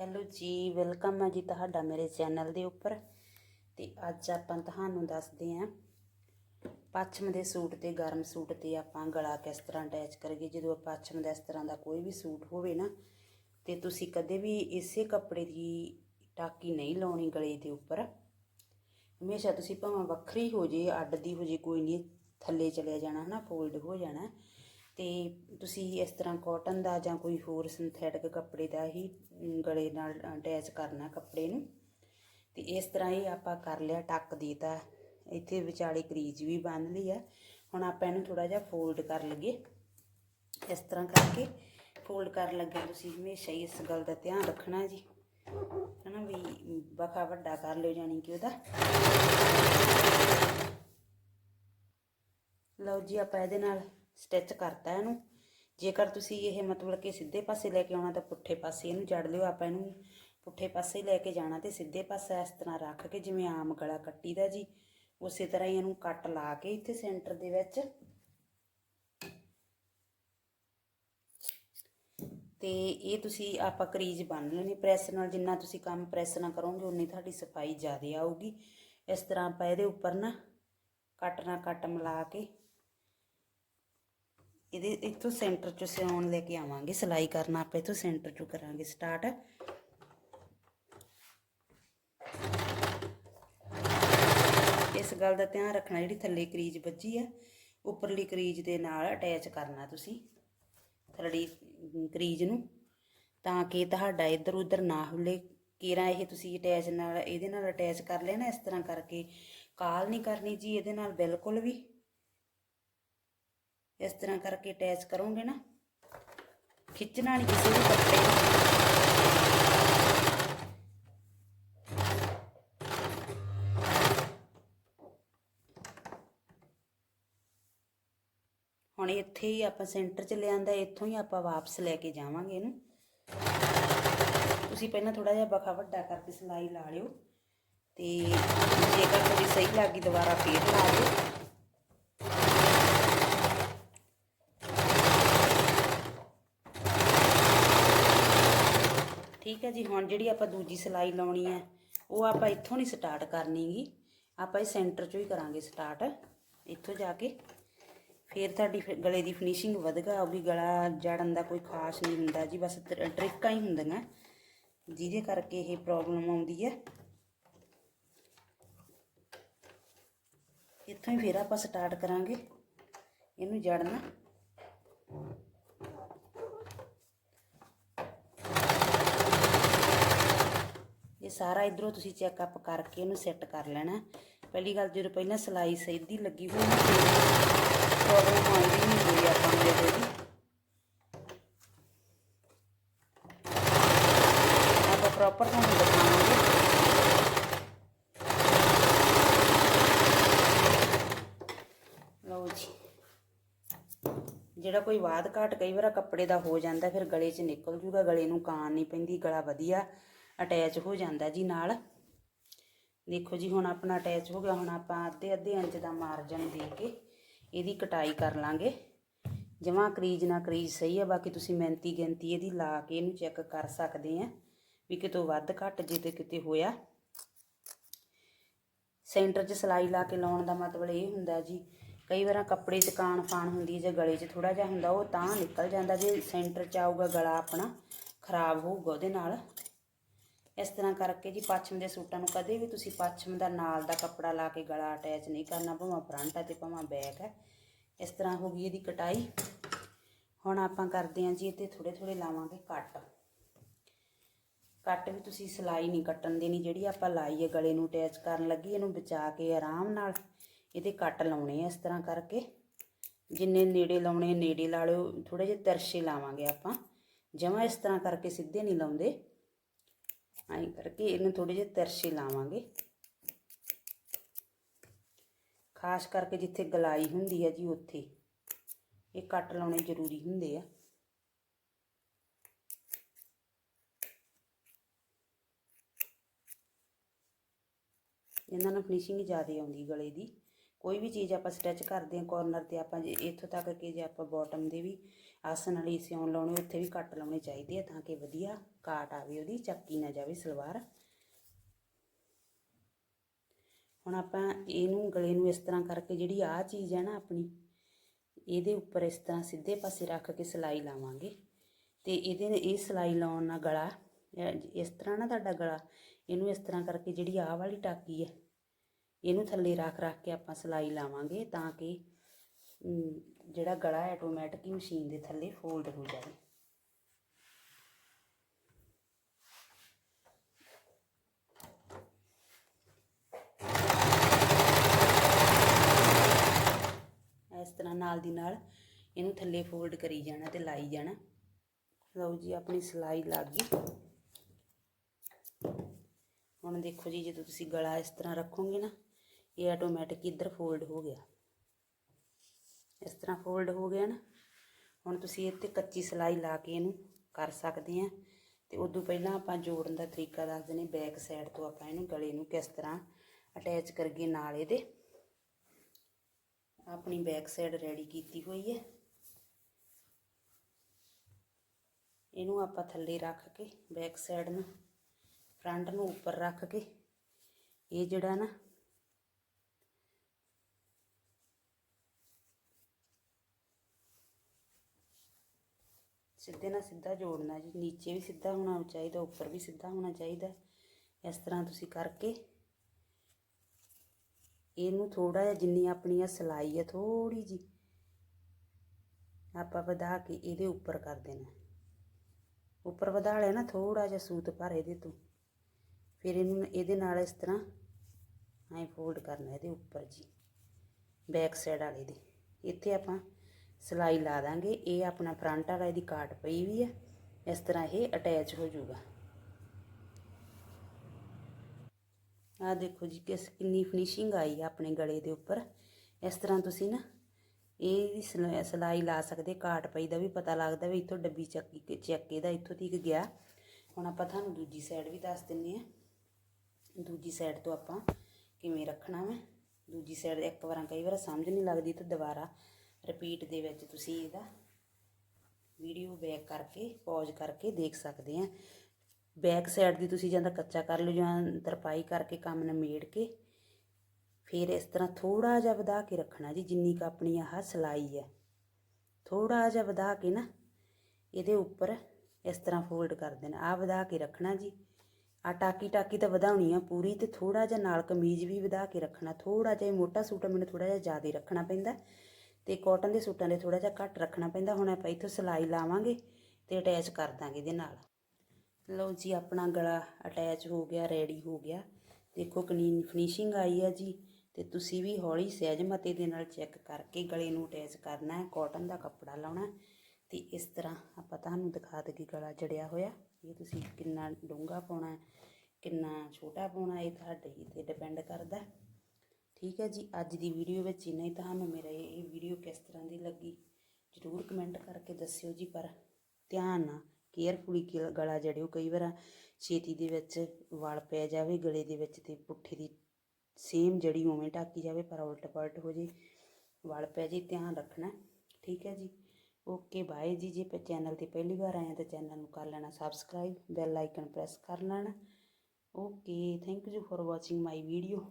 Hello ਜੀ, welcome ਹੈ ਜੀ ਤੁਹਾਡਾ ਮੇਰੇ ਚੈਨਲ ਦੇ ਉੱਪਰ। ਤੇ ਅੱਜ ਆਪਾਂ ਤੁਹਾਨੂੰ ਦੱਸਦੇ ਹਾਂ, ਪੱਛਮ ਦੇ ਸੂਟ ਤੇ ਗਰਮ ਸੂਟ ਤੇ ਆਪਾਂ ਗਲਾ ਕਿਸ ਤਰ੍ਹਾਂ ਅਟੈਚ ਕਰੀਏ। ਜਦੋਂ ਪੱਛਮ ਦਾ ਇਸ ਤਰ੍ਹਾਂ ਦਾ ਕੋਈ ਵੀ ਸੂਟ ਹੋਵੇ ਨਾ, ਤੇ ਤੁਸੀਂ ਕਦੇ ਵੀ ਇਸੇ ਕੱਪੜੇ ਦੀ ਟਾਕੀ ਨਹੀਂ ਲਾਉਣੀ ਗਲੇ ਦੇ ਉੱਪਰ। ਹਮੇਸ਼ਾ ਤੁਸੀਂ ਭਾਵੇਂ ਵੱਖਰੀ ਹੋ ਜੇ, ਅੱਡ ਦੀ ਹੋ ਜੇ, ਕੋਈ ਨਹੀਂ, ਥੱਲੇ ਚਲਿਆ ਜਾਣਾ ਹਨਾ ਫੋਲਡ ਹੋ ਜਾਣਾ। ਤੇ ਤੁਸੀਂ ਇਸ ਤਰ੍ਹਾਂ ਕਾਟਨ ਦਾ ਜਾਂ ਕੋਈ ਹੋਰ ਸਿੰਥੈਟਿਕ ਕੱਪੜੇ ਦਾ ਹੀ ਗਲੇ ਨਾਲ ਅਟੈਚ ਕਰਨਾ ਕੱਪੜੇ ਨੂੰ। ਤੇ ਇਸ ਤਰ੍ਹਾਂ ਹੀ ਆਪਾਂ ਕਰ ਲਿਆ, ਟੱਕ ਦੀ ਤਾਂ ਇੱਥੇ ਵਿਚਾਲੇ ਕਰੀਜ ਵੀ ਬੰਨ ਲਈ ਆ। ਹੁਣ ਆਪਾਂ ਇਹਨੂੰ ਥੋੜਾ ਜਿਹਾ ਫੋਲਡ ਕਰ ਲਈਏ। ਇਸ ਤਰ੍ਹਾਂ ਕਰਕੇ ਫੋਲਡ ਕਰਨ ਲੱਗੇ ਤੁਸੀਂ ਹਮੇਸ਼ਾ ਹੀ ਇਸ ਗੱਲ ਦਾ ਧਿਆਨ ਰੱਖਣਾ ਜੀ। ਹਨਾ ਵੀ ਬਖਾ ਵੱਡਾ ਕਰ ਲਿਓ ਜਾਨੀ ਕਿ ਉਹਦਾ। ਲਓ ਜੀ, ਆਪਾਂ ਇਹਦੇ ਨਾਲ ਸਟਿਚ ਕਰਤਾ ਇਹਨੂੰ। ਜੇਕਰ ਤੁਸੀਂ ਇਹ ਮਤਲਬ ਕਿ ਸਿੱਧੇ ਪਾਸੇ ਲੈ ਕੇ ਆਉਣਾ ਤਾਂ ਪੁੱਠੇ ਪਾਸੇ ਇਹਨੂੰ ਜੜ ਲਿਓ। ਆਪਾਂ ਇਹਨੂੰ ਪੁੱਠੇ ਪਾਸੇ ਲੈ ਕੇ ਜਾਣਾ ਤੇ ਸਿੱਧੇ ਪਾਸੇ ਇਸ ਤਰ੍ਹਾਂ ਰੱਖ ਕੇ ਜਿਵੇਂ ਆਮ ਗਲਾ ਕੱਟੀਦਾ ਜੀ, ਉਸੇ ਤਰ੍ਹਾਂ ਹੀ ਇਹਨੂੰ ਕੱਟ ਲਾ ਕੇ ਇੱਥੇ ਸੈਂਟਰ ਦੇ ਵਿੱਚ। ਤੇ ਇਹ ਤੁਸੀਂ ਆਪਾਂ ਕਰੀਜ ਬੰਨ ਲੈਣੀ ਪ੍ਰੈਸ ਨਾਲ ਜਿੰਨਾ ਤੁਸੀਂ ਕੰਮ ਪ੍ਰੈਸ ਨਾਲ ਕਰੋਗੇ, ਉਨੀ ਤੁਹਾਡੀ ਸਫ਼ਾਈ ਜ਼ਿਆਦਾ ਆਊਗੀ। ਇਸ ਤਰ੍ਹਾਂ ਆਪਾਂ ਇਹਦੇ ਉੱਪਰ ਨਾ ਕੱਟ ਨਾਲ ਕੱਟ ਮਿਲਾ ਕੇ ਇਹਦੇ ਇੱਥੋਂ ਸੈਂਟਰ ਚੋਂ ਸਿਉਣ ਲੈ ਕੇ ਆਵਾਂਗੇ, ਸਿਲਾਈ ਕਰਨਾ ਆਪਾਂ ਇੱਥੋਂ ਸੈਂਟਰ ਚੋਂ ਕਰਾਂਗੇ ਸਟਾਰਟ ਇਸ ਗੱਲ ਦਾ ਧਿਆਨ ਰੱਖਣਾ ਜਿਹੜੀ ਥੱਲੇ ਕਰੀਜ ਵੱਜੀ ਆ, ਉੱਪਰਲੀ ਕਰੀਜ ਦੇ ਨਾਲ ਅਟੈਚ ਕਰਨਾ ਤੁਸੀਂ ਥੱਲੜੀ ਕਰੀਜ ਨੂੰ, ਤਾਂ ਕਿ ਤੁਹਾਡਾ ਇੱਧਰ ਉੱਧਰ ਨਾ ਹੁਲੇ। ਕੇਰਾ ਇਹ ਤੁਸੀਂ ਅਟੈਚ ਨਾਲ, ਇਹਦੇ ਨਾਲ ਅਟੈਚ ਕਰ ਲਿਆ ਨਾ ਇਸ ਤਰ੍ਹਾਂ ਕਰਕੇ ਕਾਲ ਨਹੀਂ ਕਰਨੀ ਜੀ, ਇਹਦੇ ਨਾਲ ਬਿਲਕੁਲ ਵੀ। ਇਸ ਤਰ੍ਹਾਂ ਕਰਕੇ ਅਟੈਚ ਕਰੋਗੇ ਨਾ। ਖਿੱਚਣਾ ਨਹੀਂ ਕਿਸੇ ਵੀ ਕੱਪੜੇ। ਨੂੰ ਹੁਣ ਇੱਥੇ ਹੀ ਆਪਾਂ ਸੈਂਟਰ 'ਚ ਲਿਆਂਦਾ, ਇੱਥੋਂ ਹੀ ਆਪਾਂ ਵਾਪਸ ਲੈ ਕੇ ਜਾਵਾਂਗੇ ਇਹਨੂੰ। ਤੁਸੀਂ ਪਹਿਲਾਂ ਥੋੜਾ ਜਿਹਾ ਬਖਾ ਵੱਡਾ ਕਰਕੇ ਸਿਲਾਈ ਲਾ ਲਿਓ। ਤੇ ਜੇਕਰ ਥੋੜੀ ਸਹੀ ਲੱਗੀ, ਦੁਬਾਰਾ ਫੇਰ ਲਾ ਲਿਓ ਠੀਕ ਹੈ ਜੀ, ਹੁਣ ਜਿਹੜੀ ਆਪਾਂ ਦੂਜੀ ਸਿਲਾਈ ਲਾਉਣੀ ਹੈ, ਉਹ ਆਪਾਂ ਇੱਥੋਂ ਨਹੀਂ ਸਟਾਰਟ ਕਰਨੀਗੀ ਆਪਾਂ ਇਹ ਸੈਂਟਰ ਚੋਂ ਹੀ ਕਰਾਂਗੇ ਸਟਾਰਟ ਇੱਥੋਂ ਜਾ ਕੇ ਫਿਰ ਤੁਹਾਡੀ ਫਿਰ ਗਲੇ ਦੀ ਫਿਨਿਸ਼ਿੰਗ ਵਧਗਾ ਆਊਗੀ ਗਲਾ ਜੜਨ ਦਾ ਕੋਈ ਖਾਸ ਨਹੀਂ ਹੁੰਦਾ ਜੀ, ਬਸ ਤਰ- ਟ੍ਰਿਕਾਂ ਹੀ ਹੁੰਦੀਆਂ। ਜਿਹਦੇ ਕਰਕੇ ਇਹ ਪ੍ਰੋਬਲਮ ਆਉਂਦੀ ਹੈ। ਇੱਥੋਂ ਹੀ ਫਿਰ ਆਪਾਂ ਸਟਾਰਟ ਕਰਾਂਗੇ। ਇਹਨੂੰ ਜੜਨਾ। ਇਹ ਸਾਰਾ ਇਧਰੋਂ ਤੁਸੀਂ ਚੈੱਕਅਪ ਕਰਕੇ ਇਹਨੂੰ ਸੈੱਟ ਕਰ ਲੈਣਾ। ਪਹਿਲੀ ਗੱਲ ਜਦੋਂ ਪਹਿਲਾਂ ਸਲਾਈ ਸਿੱਧੀ ਲੱਗੀ ਹੋਈ ਪ੍ਰੋਬਲਮ ਆਉਂਦੀ ਨਹੀਂ ਕੋਈ ਆਪਾਂ ਨੂੰ ਇਹਦੇ ਦੀ। ਆਪਾਂ ਪ੍ਰੋਪਰ ਤੁਹਾਨੂੰ ਦਿਖਾਵਾਂਗੇ। ਲਓ ਜੀ। ਜਿਹੜਾ ਕੋਈ ਬਾਦ ਘਾਟ ਕਈ ਵਾਰ ਕੱਪੜੇ ਦਾ ਹੋ ਜਾਂਦਾ, ਫਿਰ ਗਲੇ 'ਚ ਨਿਕਲ ਜੂਗਾ, ਗਲੇ ਨੂੰ ਕਾਣ ਨਹੀਂ ਪੈਂਦੀ, ਗਲਾ ਵਧੀਆ। ਅਟੈਚ ਹੋ ਜਾਂਦਾ ਜੀ ਨਾਲ। ਦੇਖੋ ਜੀ, ਹੁਣ ਆਪਣਾ ਅਟੈਚ ਹੋ ਗਿਆ, ਹੁਣ ਆਪਾਂ ਅੱਧੇ ਅੱਧੇ ਇੰਚ ਦਾ ਮਾਰਜਨ ਦੇ ਕੇ ਇਹਦੀ ਕਟਾਈ ਕਰ ਲਾਂਗੇ। ਜਮਾ ਕਰੀਜ ਨਾ ਕਰੀਜ ਸਹੀ ਹੈ ਬਾਕੀ ਤੁਸੀਂ ਮਿਹਨਤੀ ਗਿਣਤੀ ਇਹਦੀ ਲਾ ਕੇ ਇਹਨੂੰ ਚੈੱਕ ਕਰ ਸਕਦੇ ਆ ਵੀ ਕਿਤੋਂ ਵੱਧ ਘੱਟ ਜੇ ਤੇ ਕਿਤੇ ਹੋਇਆ। ਸੈਂਟਰ 'ਚ ਸਿਲਾਈ ਲਾ ਕੇ ਲਾਉਣ ਦਾ ਮਤਲਬ ਇਹ ਹੁੰਦਾ ਜੀ, ਕਈ ਵਾਰਾਂ ਕੱਪੜੇ 'ਚ ਕਾਣ ਫਾਣ ਹੁੰਦੀ ਹੈ ਜਾਂ ਗਲੇ 'ਚ ਥੋੜਾ ਜਿਹਾ ਹੁੰਦਾ, ਉਹ ਤਾਂ ਨਿਕਲ ਜਾਂਦਾ, ਜੇ ਸੈਂਟਰ 'ਚ ਆਊਗਾ ਗਲਾ ਆਪਣਾ, ਖਰਾਬ ਹੋਊਗਾ ਉਹਦੇ ਨਾਲ। ਇਸ ਤਰ੍ਹਾਂ ਕਰਕੇ ਜੀ ਪੱਛਮ ਦੇ ਸੂਟਾਂ ਨੂੰ ਕਦੇ ਵੀ ਤੁਸੀਂ ਪੱਛਮ ਦਾ ਨਾਲ ਦਾ ਕੱਪੜਾ ਲਾ ਕੇ ਗਲਾ ਅਟੈਚ ਨਹੀਂ ਕਰਨਾ, ਭਾਵੇਂ ਫਰੰਟ ਹੈ ਤੇ ਭਾਵੇਂ ਬੈਕ ਹੈ ਇਸ ਤਰ੍ਹਾਂ ਹੋ ਗਈ ਇਹਦੀ ਕਟਾਈ। ਹੁਣ ਆਪਾਂ ਕਰਦੇ ਹਾਂ ਜੀ ਇਹਤੇ ਥੋੜੇ ਥੋੜੇ ਲਾਵਾਂਗੇ ਕੱਟ। ਕੱਟ ਵੀ ਤੁਸੀਂ ਸਿਲਾਈ ਨਹੀਂ ਕੱਟਣ ਦੇਣੀ, ਜਿਹੜੀ ਆਪਾਂ ਲਾਈ ਹੈ ਗਲੇ ਨੂੰ ਅਟੈਚ ਕਰਨ ਲੱਗੀ, ਇਹਨੂੰ ਬਚਾ ਕੇ ਆਰਾਮ ਨਾਲ ਇਹਦੇ ਕੱਟ ਲਾਉਣੇ ਆ ਇਸ ਤਰ੍ਹਾਂ ਕਰਕੇ। ਜਿੰਨੇ ਨੇੜੇ ਲਾਉਣੇ ਨੇੜੇ ਲਾ ਲਿਓ ਥੋੜੇ ਜਿਹੇ ਤਿਰਛੇ ਲਾਵਾਂਗੇ ਆਪਾਂ। ਜਮਾਂ ਇਸ ਤਰ੍ਹਾਂ ਕਰਕੇ ਸਿੱਧੇ ਨਹੀਂ ਲਾਉਂਦੇ। ਐਂ ਕਰਕੇ ਇਹਨੂੰ ਥੋੜੇ ਜਿਹੇ ਤਿਰਛੇ ਲਾਵਾਂਗੇ। ਖਾਸ ਕਰਕੇ ਜਿੱਥੇ ਗਲਾਈ ਹੁੰਦੀ ਹੈ ਜੀ ਉੱਥੇ। ਇਹ ਕੱਟ ਲਾਉਣੇ ਜ਼ਰੂਰੀ ਹੁੰਦੇ ਆ। ਇਹਨਾਂ ਨਾਲ ਫਿਨਿਸ਼ਿੰਗ ਜ਼ਿਆਦਾ ਆਉਂਦੀ ਗਲੇ ਦੀ। ਕੋਈ ਵੀ ਚੀਜ਼ ਆਪਾਂ ਸਟਿਚ ਕਰਦੇ ਹਾਂ ਕੋਰਨਰ ਤੇ ਆਪਾਂ ਜੇ ਇੱਥੋਂ ਤੱਕ ਕਿ ਜੇ ਆਪਾਂ ਬਾਟਮ ਦੇ ਵੀ ਆਸਨ ਵਾਲੀ ਸਿਉਣ ਲਾਉਣੇ, ਉੱਥੇ ਵੀ ਕੱਟ ਲਾਉਣੇ ਚਾਹੀਦੇ ਆ ਤਾਂ ਕਿ ਵਧੀਆ ਕਾਟ ਆਵੇ ਉਹਦੀ, ਚੱਕੀ ਨਾ ਜਾਵੇ ਸਲਵਾਰ। ਹੁਣ ਆਪਾਂ ਇਹਨੂੰ ਗਲੇ ਨੂੰ ਇਸ ਤਰ੍ਹਾਂ ਕਰਕੇ ਜਿਹੜੀ ਆਹ ਚੀਜ਼ ਹੈ ਨਾ ਆਪਣੀ, ਇਹਦੇ ਉੱਪਰ ਇਸ ਤਰ੍ਹਾਂ ਸਿੱਧੇ ਪਾਸੇ ਰੱਖ ਕੇ ਸਿਲਾਈ ਲਾਵਾਂਗੇ। ਤੇ ਇਹਦੇ ਇਹ ਸਿਲਾਈ ਲਾਉਣ ਨਾਲ ਗਲਾ ਇਸ ਤਰ੍ਹਾਂ ਨਾ ਤੁਹਾਡਾ ਗਲਾ, ਇਹਨੂੰ ਇਸ ਤਰ੍ਹਾਂ ਕਰਕੇ ਜਿਹੜੀ ਆਹ ਵਾਲੀ ਟਾਕੀ ਹੈ ਇਹਨੂੰ ਥੱਲੇ ਰੱਖ ਰੱਖ ਕੇ ਆਪਾਂ ਸਿਲਾਈ ਲਾਵਾਂਗੇ ਤਾਂ ਕਿ ਜਿਹੜਾ ਗਲਾ ਹੈ ਆਟੋਮੈਟਿਕ ਹੀ ਮਸ਼ੀਨ ਦੇ ਥੱਲੇ ਫੋਲਡ ਹੋ ਜਾਵੇ। ਇਸ ਤਰ੍ਹਾਂ ਨਾਲ ਦੀ ਨਾਲ ਇਹਨੂੰ ਥੱਲੇ ਫੋਲਡ ਕਰੀ ਜਾਣਾ ਤੇ ਲਾਈ ਜਾਣਾ। ਲਓ ਜੀ, ਆਪਣੀ ਸਿਲਾਈ ਲੱਗ ਗਈ। ਹੁਣ ਦੇਖੋ ਜੀ, ਜਦੋਂ ਤੁਸੀਂ ਗਲਾ ਇਸ ਤਰ੍ਹਾਂ ਰੱਖੋਗੇ ਨਾ ਇਹ ਆਟੋਮੈਟਿਕ ਇੱਧਰ ਫੋਲਡ ਹੋ ਗਿਆ। ਇਸ ਤਰ੍ਹਾਂ ਫੋਲਡ ਹੋ ਗਿਆ ਨਾ, ਹੁਣ ਤੁਸੀਂ ਇਹ 'ਤੇ ਕੱਚੀ ਸਿਲਾਈ ਲਾ ਕੇ ਇਹਨੂੰ ਕਰ ਸਕਦੇ ਆ। ਤੇ ਉਦੋਂ ਪਹਿਲਾਂ ਆਪਾਂ ਜੋੜਨ ਦਾ ਤਰੀਕਾ ਦੱਸ ਦਿੰਦੇ ਬੈਕ ਸਾਈਡ ਤੋਂ ਆਪਾਂ ਇਹਨੂੰ ਗਲੇ ਨੂੰ ਕਿਸ ਤਰ੍ਹਾਂ ਅਟੈਚ ਕਰਗੇ ਨਾਲ ਇਹਦੇ। ਆਪਣੀ ਬੈਕ ਸਾਈਡ ਰੈਡੀ ਕੀਤੀ ਹੋਈ ਹੈ। ਇਹਨੂੰ ਆਪਾਂ ਥੱਲੇ ਰੱਖ ਕੇ ਬੈਕ ਸਾਈਡ ਨੂੰ ਫਰੰਟ ਨੂੰ ਉੱਪਰ ਰੱਖ ਕੇ, ਇਹ ਜਿਹੜਾ ਨਾ ਸਿੱਧੇ ਨਾਲ ਸਿੱਧਾ ਜੋੜਨਾ ਜੀ, ਨੀਚੇ ਵੀ ਸਿੱਧਾ ਹੋਣਾ ਚਾਹੀਦਾ, ਉੱਪਰ ਵੀ ਸਿੱਧਾ ਹੋਣਾ ਚਾਹੀਦਾ। ਇਸ ਤਰ੍ਹਾਂ ਤੁਸੀਂ ਕਰਕੇ ਇਹਨੂੰ ਥੋੜਾ ਜਿਹਾ ਜਿੰਨੀ ਆਪਣੀ ਆ ਸਿਲਾਈ ਆ ਥੋੜੀ ਜੀ ਆਪਾਂ ਵਧਾ ਕੇ ਇਹਦੇ ਉੱਪਰ ਕਰ ਦੇਣਾ। ਉੱਪਰ ਵਧਾ ਲਿਆ ਨਾ ਥੋੜਾ ਜਿਹਾ ਸੂਤ ਭਰ ਇਹਦੇ ਤੋਂ। ਫਿਰ ਇਹਨੂੰ ਇਹਦੇ ਨਾਲ ਇਸ ਤਰ੍ਹਾਂ ਐਂ ਫੋਲਡ ਕਰਨਾ ਇਹਦੇ ਉੱਪਰ ਜੀ ਬੈਕ ਸਾਈਡ ਵਾਲੇ ਦੇ। ਇੱਥੇ ਆਪਾਂ ਸਿਲਾਈ ਲਾ ਦਾਂਗੇ। ਇਹ ਆਪਣਾ ਫਰੰਟ ਵਾਲਾ, ਇਹਦੀ ਕਾਟ ਪਈ ਵੀ ਹੈ ਇਸ ਤਰ੍ਹਾਂ ਇਹ ਅਟੈਚ ਹੋ ਜਾਊਗਾ। ਆ ਦੇਖੋ ਜੀ, ਕਿਸ ਕਿੰਨੀ ਫਿਨਿਸ਼ਿੰਗ ਆਈ ਆ ਆਪਣੇ ਗਲੇ ਦੇ ਉੱਪਰ। ਇਸ ਤਰ੍ਹਾਂ ਤੁਸੀਂ ਨਾ ਇਹ ਵੀ ਸਿਲਾ- ਸਿਲਾਈ ਲਾ ਸਕਦੇ। ਕਾਟ ਪਈ ਦਾ ਵੀ ਪਤਾ ਲੱਗਦਾ ਵੀ ਇੱਥੋਂ ਡੱਬੀ ਚੱਕੀ ਚੱਕੇ ਦਾ ਇੱਥੋਂ ਤੀਕ ਗਿਆ। ਹੁਣ ਆਪਾਂ ਤੁਹਾਨੂੰ ਦੂਜੀ ਸਾਈਡ ਵੀ ਦੱਸ ਦਿੰਨੇ ਆ। ਦੂਜੀ ਸਾਈਡ ਤੋਂ ਆਪਾਂ ਕਿਵੇਂ ਰੱਖਣਾ ਵਾ। ਦੂਜੀ ਸਾਈਡ ਇੱਕ ਵਾਰਾਂ ਕਈ ਵਾਰ ਸਮਝ ਨਹੀਂ ਲੱਗਦੀ ਤਾਂ ਦੁਬਾਰਾ ਰਿਪੀਟ ਦੇ ਵਿੱਚ ਤੁਸੀਂ ਇਹਦਾ ਵੀਡੀਓ ਬੈਕ ਕਰਕੇ ਪੌਜ਼ ਕਰਕੇ ਦੇਖ ਸਕਦੇ ਆ। ਬੈਕ ਸਾਈਡ ਦੀ ਤੁਸੀਂ ਜਾਂ ਤਾਂ ਕੱਚਾ ਕਰ ਲਓ ਜਾਂ ਤਰਪਾਈ ਕਰਕੇ ਕੰਮ ਨਿਮੇੜ ਕੇ, ਫਿਰ ਇਸ ਤਰ੍ਹਾਂ ਥੋੜਾ ਜਿਹਾ ਵਧਾ ਕੇ ਰੱਖਣਾ ਜੀ, ਜਿੰਨੀ ਕ ਆਪਣੀ ਆਹ ਸਿਲਾਈ ਹੈ। ਥੋੜਾ ਜਿਹਾ ਵਧਾ ਕੇ ਨਾ ਇਹਦੇ ਉੱਪਰ ਇਸ ਤਰ੍ਹਾਂ ਫੋਲਡ ਕਰ ਦੇਣਾ। ਆ ਵਧਾ ਕੇ ਰੱਖਣਾ ਜੀ। ਆ ਟਾਕੀ ਟਾਕੀ ਤਾਂ ਵਧਾਉਣੀ ਆ ਪੂਰੀ ਤੇ ਥੋੜਾ ਜਿਹਾ ਨਾਲ ਕਮੀਜ਼ ਵੀ ਵਧਾ ਕੇ ਰੱਖਣਾ। ਥੋੜਾ ਜਿਹਾ ਮੋਟਾ ਸੂਟ ਮੈਨੂੰ ਥੋੜਾ ਜਿਹਾ ਜ਼ਿਆਦਾ ਰੱਖਣਾ ਪੈਂਦਾ। ਤੇ ਕਾਟਨ ਦੇ ਸੂਟਾਂ ਦੇ ਥੋੜਾ ਜਿਹਾ ਘੱਟ ਰੱਖਣਾ ਪੈਂਦਾ, ਹੁਣ ਆਪਾਂ ਇੱਥੋਂ ਸਿਲਾਈ ਲਾਵਾਂਗੇ ਤੇ ਅਟੈਚ ਕਰ ਦਾਂਗੇ ਇਹਦੇ ਨਾਲ। ਲਓ ਜੀ, ਆਪਣਾ ਗਲਾ ਅਟੈਚ ਹੋ ਗਿਆ ਰੈਡੀ ਹੋ ਗਿਆ। ਦੇਖੋ ਕਿੰਨੀ ਫਿਨਿਸ਼ਿੰਗ ਆਈ ਹੈ ਜੀ ਤੇ ਤੁਸੀਂ ਵੀ ਹੌਲੀ ਸਹਿਜ ਮਤੇ ਦੇ ਨਾਲ ਚੈੱਕ ਕਰਕੇ ਗਲੇ ਨੂੰ ਅਟੈਚ ਕਰਨਾ ਹੈ ਕਾਟਨ ਦਾ ਕੱਪੜਾ ਲਾਉਣਾ ਹੈ। ਤੇ ਇਸ ਤਰ੍ਹਾਂ ਆਪਾਂ ਤੁਹਾਨੂੰ ਦਿਖਾ ਦਈਏ ਗਲਾ ਜੜਿਆ ਹੋਇਆ। ਇਹ ਤੁਸੀਂ ਕਿੰਨਾ ਡੂੰਘਾ ਪਾਉਣਾ ਕਿੰਨਾ ਛੋਟਾ ਪਾਉਣਾ ਇਹ ਤੁਹਾਡੇ ਤੇ ਡਿਪੈਂਡ ਕਰਦਾ ਠੀਕ ਹੈ ਜੀ, ਅੱਜ ਦੀ ਵੀਡੀਓ ਵਿੱਚ ਇੰਨਾ ਹੀ। ਤੁਹਾਨੂੰ ਮੇਰਾ ਇਹ ਵੀਡੀਓ ਕਿਸ ਤਰ੍ਹਾਂ ਦੀ ਲੱਗੀ, ਜਰੂਰ ਕਮੈਂਟ ਕਰਕੇ ਦੱਸਿਓ ਜੀ, ਪਰ ਧਿਆਨ ਨਾਲ ਕੇਅਰਫੁਲੀ ਗਲਾ ਜੜਿਓ। ਕਈ ਵਾਰ ਛੇਤੀ ਦੇ ਵਿੱਚ ਵਲ ਪੈ ਜਾਵੇ, ਗਲੇ ਦੇ ਵਿੱਚ ਤੇ ਪੁੱਠੇ ਦੀ ਸੇਮ ਜੜੀ ਉਵੇਂ ਢਾਕੀ ਜਾਵੇ, ਪਰ ਉਲਟ ਪਲਟ ਹੋ ਜੇ, ਵਲ ਪੈ ਜੇ, ਧਿਆਨ ਰੱਖਣਾ ਠੀਕ ਹੈ ਜੀ ਓਕੇ ਬਾਏ ਜੀ। ਜੇ ਚੈਨਲ ਤੇ ਪਹਿਲੀ ਵਾਰ ਆਇਆ ਤਾਂ ਚੈਨਲ ਨੂੰ ਕਰ ਲੈਣਾ ਸਬਸਕ੍ਰਾਈਬ ਬੈਲ ਆਈਕਨ ਪ੍ਰੈਸ ਕਰ ਲੈਣਾ। Okay thank you for watching my video